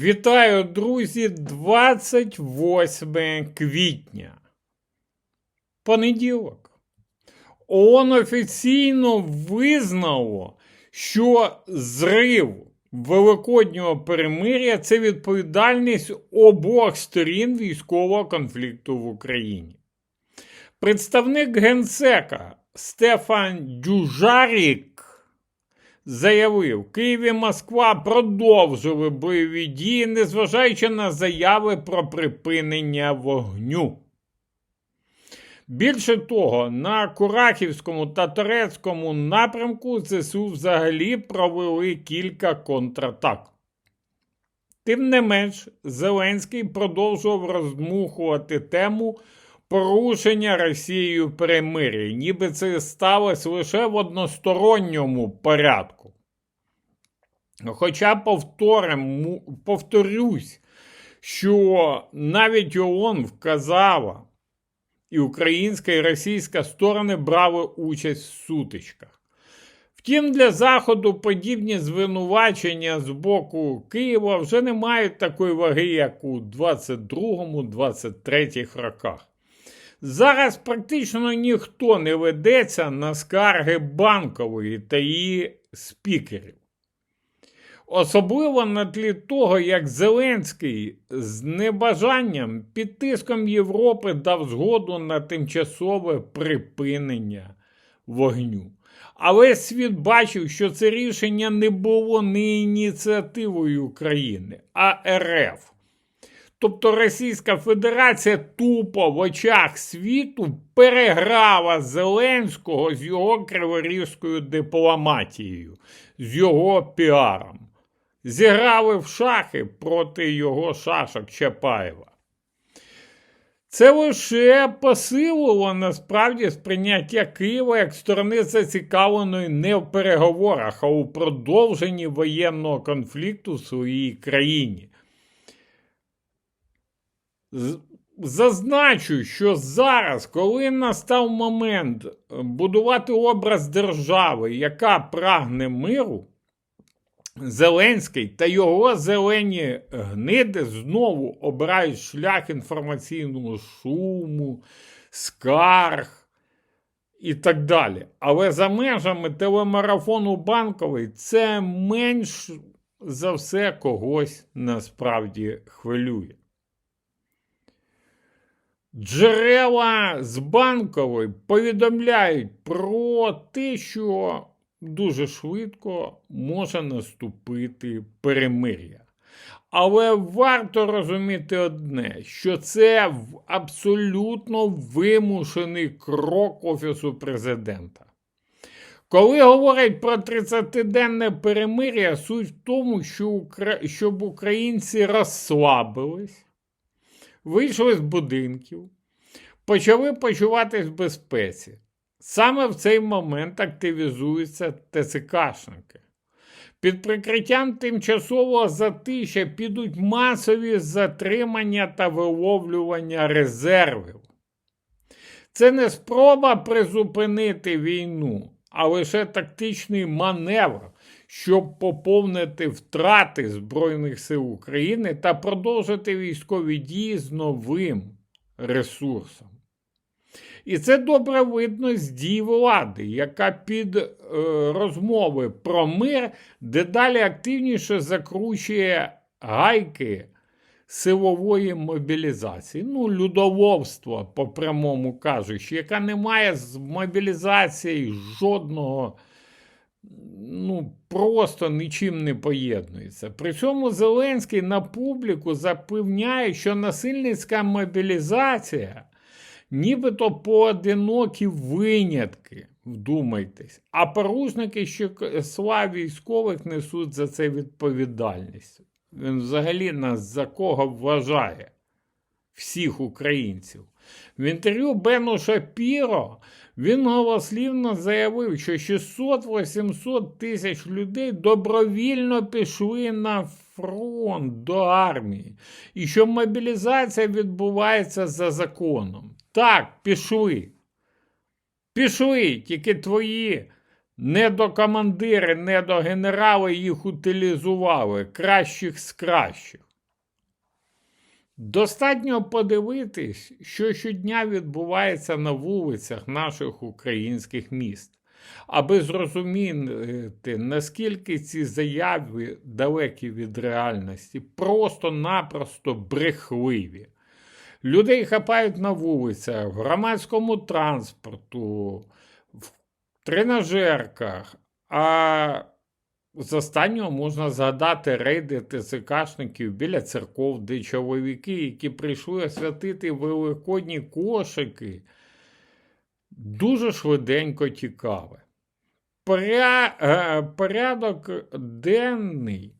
Вітаю, друзі, 28 квітня. Понеділок. ООН офіційно визнало, що зрив Великоднього перемир'я це відповідальність обох сторін військового конфлікту в Україні. Представник генсека Стефан Дюжарік заявив, Київ і Москва продовжили бойові дії, незважаючи на заяви про припинення вогню. Більше того, на Курахівському та Торецькому напрямку ЗСУ взагалі провели кілька контратак. Тим не менш, Зеленський продовжував роздмухувати тему порушення Росією перемир'я, ніби це сталося лише в односторонньому порядку. Хоча повторим, повторюсь, що навіть ООН вказала, і українська і російська сторони брали участь в сутичках. Втім, для Заходу подібні звинувачення з боку Києва вже не мають такої ваги, як у 22-23 роках. Зараз практично ніхто не ведеться на скарги банкової та її спікерів. Особливо на тлі того, як Зеленський з небажанням під тиском Європи дав згоду на тимчасове припинення вогню. Але світ бачив, що це рішення не було не ініціативою України, а РФ. Тобто Російська Федерація тупо в очах світу переграла Зеленського з його криворізькою дипломатією, з його піаром. Зіграли в шахи проти його шашок Чапаєва. Це лише посилило насправді сприйняття Києва як сторони зацікавленої не в переговорах, а у продовженні воєнного конфлікту в своїй країні. Зазначу, що зараз, коли настав момент будувати образ держави, яка прагне миру, Зеленський та його зелені гниди знову обирають шлях інформаційного шуму, скарг і так далі. Але за межами телемарафону банковий це менш за все когось насправді хвилює. Джерела з банкової повідомляють про те, що дуже швидко може наступити перемир'я. Але варто розуміти одне, що це абсолютно вимушений крок Офісу президента. Коли говорять про 30-денне перемир'я, суть в тому, що щоб українці розслабились вийшли з будинків, почали почуватись в безпеці. Саме в цей момент активізуються ТЦКшники. Під прикриттям тимчасового затища підуть масові затримання та виловлювання резервів. Це не спроба призупинити війну, а лише тактичний маневр, щоб поповнити втрати Збройних сил України та продовжити військові дії з новим ресурсом. І це добре видно з дій влади, яка під е, розмови про мир дедалі активніше закручує гайки силової мобілізації. Ну, людоловство, по прямому кажучи, яка не має з мобілізації жодного ну, просто нічим не поєднується. При цьому Зеленський на публіку запевняє, що насильницька мобілізація нібито поодинокі винятки, вдумайтесь, а порушники числа військових несуть за це відповідальність. Він взагалі нас за кого вважає всіх українців. В інтерв'ю Бену Шапіро він голослівно заявив, що 600-800 тисяч людей добровільно пішли на фронт до армії, і що мобілізація відбувається за законом. Так, пішли. Пішли, тільки твої недокомандири, недогенерали їх утилізували, кращих з кращих. Достатньо подивитись, що щодня відбувається на вулицях наших українських міст, аби зрозуміти, наскільки ці заяви далекі від реальності, просто-напросто брехливі. Людей хапають на вулицях, в громадському транспорту, в тренажерках, а з останнього можна згадати рейди ТЦКшників біля церков, де чоловіки, які прийшли освятити великодні кошики, дуже швиденько тікали. Е, Порядок денний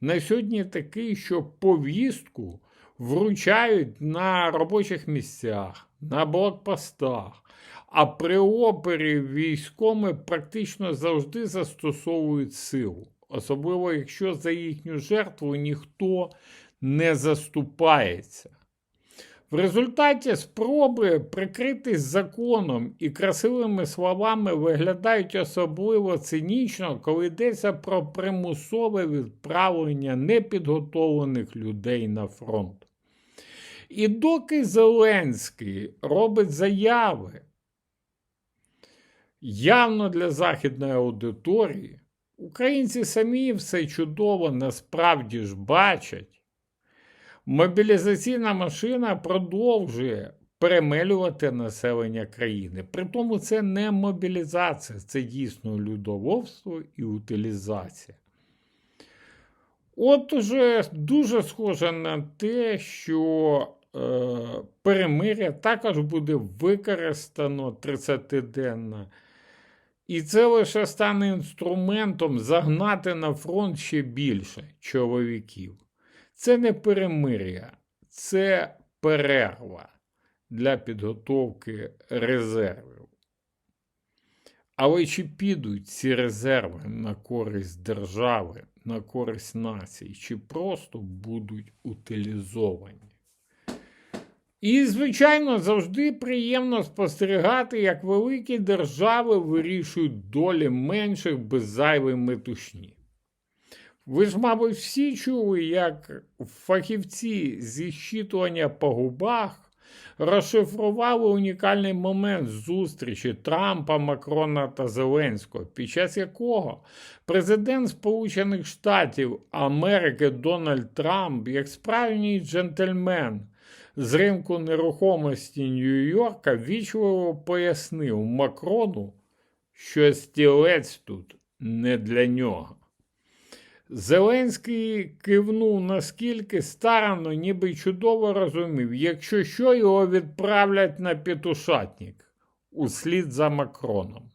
на сьогодні такий, що повістку вручають на робочих місцях, на блокпостах. А при опері військоми практично завжди застосовують силу, особливо якщо за їхню жертву ніхто не заступається. В результаті спроби прикритись законом і красивими словами виглядають особливо цинічно, коли йдеться про примусове відправлення непідготовлених людей на фронт. І доки Зеленський робить заяви, явно для західної аудиторії, українці самі все чудово насправді ж бачать. Мобілізаційна машина продовжує перемелювати населення країни. Притому це не мобілізація, це дійсно людоловство і утилізація. От уже дуже схоже на те, що е, перемиря також буде використано 30-денно. І це лише стане інструментом загнати на фронт ще більше чоловіків. Це не перемир'я, це перерва для підготовки резервів. Але чи підуть ці резерви на користь держави, на користь нації, чи просто будуть утилізовані? І, звичайно, завжди приємно спостерігати, як великі держави вирішують долі менших без зайвої метушні. Ви ж, мабуть, всі чули, як фахівці зі щитування по губах розшифрували унікальний момент зустрічі Трампа, Макрона та Зеленського, під час якого президент Сполучених Штатів Америки Дональд Трамп, як справжній джентльмен з ринку нерухомості Нью-Йорка, вічливо пояснив Макрону, що стілець тут не для нього. Зеленський кивнув наскільки старанно, ніби чудово розумів, якщо що його відправлять на петушатник услід за Макроном.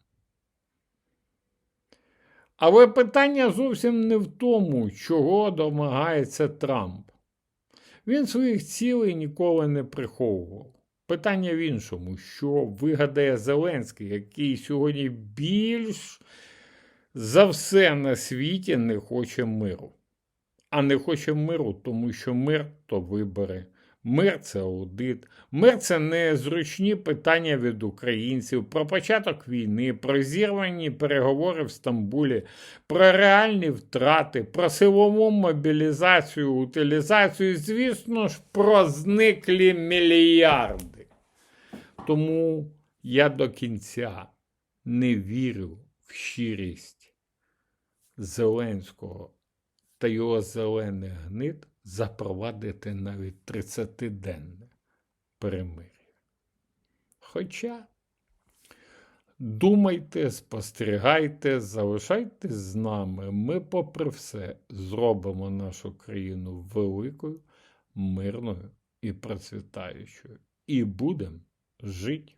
Але питання зовсім не в тому, чого домагається Трамп. Він своїх цілей ніколи не приховував. Питання в іншому, що вигадає Зеленський, який сьогодні більш за все на світі не хоче миру. А не хоче миру, тому що мир то вибори. Мир це аудит, мир це незручні питання від українців, про початок війни, про зірвані переговори в Стамбулі, про реальні втрати, про силову мобілізацію, утилізацію, звісно ж, про зниклі мільярди. Тому я до кінця не вірю в щирість Зеленського та його зелених гнид запровадити навіть 30-денне перемир'я. Хоча думайте, спостерігайте, залишайтесь з нами. Ми, попри все, зробимо нашу країну великою, мирною і процвітаючою. І будемо жити